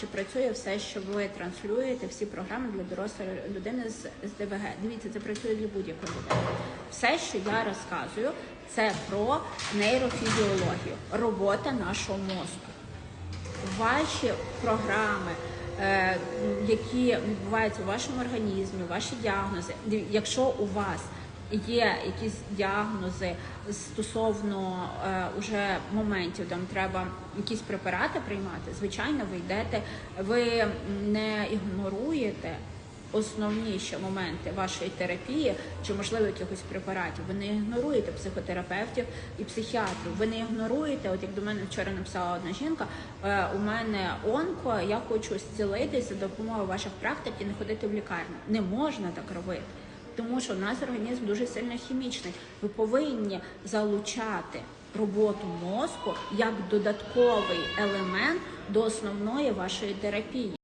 Чи працює все, що ви транслюєте, всі програми для дорослої людини з з ДВГ? Дивіться, це працює для будь-якої людини. Все, що я розказую, це про нейрофізіологію, робота нашого мозку. Ваші програми, е, які відбуваються у вашому організмі, ваші діагнози. Якщо у вас є якісь діагнози стосовно е, уже моментів, там треба якісь препарати приймати, звичайно, ви йдете, ви не ігноруєте основні ще моменти вашої терапії чи можливо якихось препаратів. Ви не ігноруєте психотерапевтів і психіатрів. Ви не ігноруєте, от як до мене вчора написала одна жінка, е, у мене онко, я хочу зцілитися за допомогою ваших практик і не ходити в лікарню. Не можна так робити. Тому що в нас організм дуже сильно хімічний. Ви повинні залучати роботу мозку як додатковий елемент до основної вашої терапії.